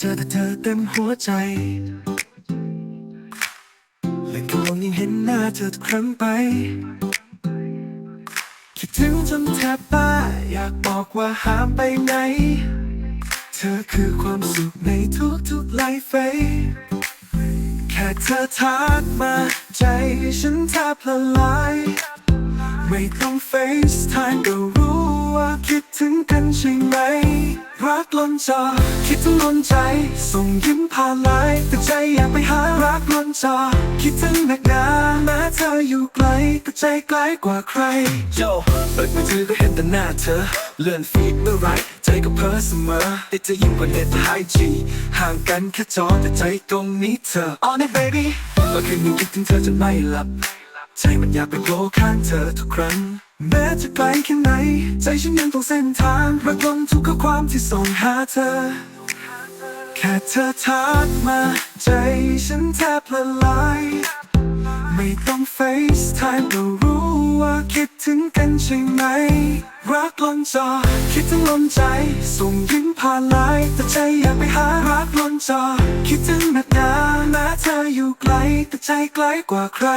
เธอแต่เธอเต็มหัวใจและก็มองยังเห็นหน้าเธอทุกครั้งไป คิดถึงจนแทบบ้าอยากบอกว่าห้ามไปไหน เธอคือความสุขในทุกๆไลฟ์เฟแค่เธอทักมาใจฉันแทบละลาย ไม่ต้องเฟซไทม์ก็รู้ ว่าคิดถึงกันใช่ไหม รักล้นจอ คิดถึงล้นใจ ส่งยิ้มผ่านไลน์แต่ใจอยากไปหารักล้นจอ คิดถึงนักหนาแม้เธออยู่ไกลแต่ใจไกลกว่าใครโยเปิดมือถือก็เห็นแต่หน้าเธอ เลื่อนฟีดเมื่อไรใจก็เพ้อเสมอติดจะยิ่งกว่าเน็ตไอจีห่างกันแค่จอแต่ใจตรงนี้เธอ On it baby เมื่อคืนนี้คิดถึงเธอจนไม่หลับ ใจมันอยากไปโผล่ข้างเธอทุกครั้ง แม้จะไกลแค่ไหน ใจฉันยังต้องเส้นทางรักลงทุกข้อความที่ส่งหาเธอ แค่เธอทักมา ใจฉันแทบละลาย ไม่ต้องเฟซไทม์ก็รู้ว่าคิดถึงกันใช่ไหม รักล้นจอ คิดถึงล้นใจ ส่งยิ้มผ่านไลน์แต่ใจอยากไปหารักล้นจอ คิดถึงนักหนาแม้เธออยู่ไกลแต่ใจไกลกว่าใคร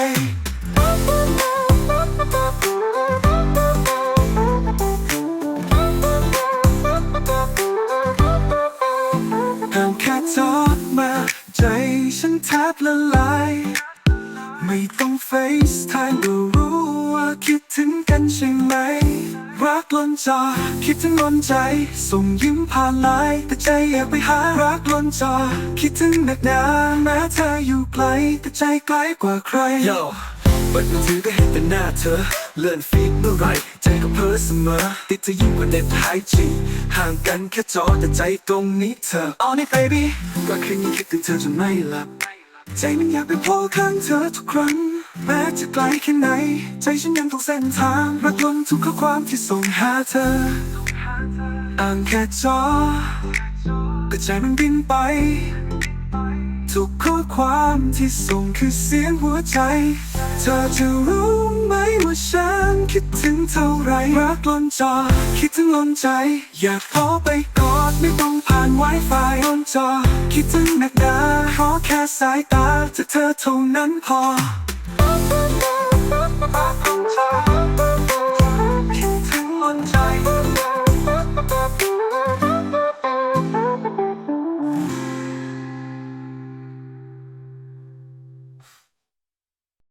ฉันแทบละลาย ไม่ต้องเฟซไทม์ก็รู้ว่าคิดถึงกันใช่ไหม รักล้นจอ คิดถึงล้นใจ ส่งยิ้มผ่านไลน์แต่ใจอยากไปหารักล้นจอ คิดถึงนักหนาแม้เธออยู่ไกลแต่ใจไกลกว่าใคร Yo เปิดมือถือก็เห็นแต่หน้าเธอ เลื่อนฟีดเมื่อไรใจก็เพ้อเสมอ ติดเธอยิ่งกว่าเน็ตไอจีห่างกันแค่จอแต่ใจตรงนี้เธอ On it baby ก็แคืนนี้คิดถึงเธอจนไม่หลับ ใจมันอยากไปโผล่ข้างเธอทุกครั้ง แม้จะไกลแค่ไหน ใจฉันยังต้องเส้นทางรักล้นทุกข้อความที่ส่งหาเธออ่านแค่จอแต่ใจมันบินไปทุกข้อความที่ส่งคือเสียงหัวใจ เธอจะรู้ไหม ล้นจอ คิดถึงล้นใจ อยากขอไปกอดไม่ต้องผ่าน Wi-Fi ล้นจอ คิดถึงนักดาขอแค่สายตาจากเธอเท่านั้นพอ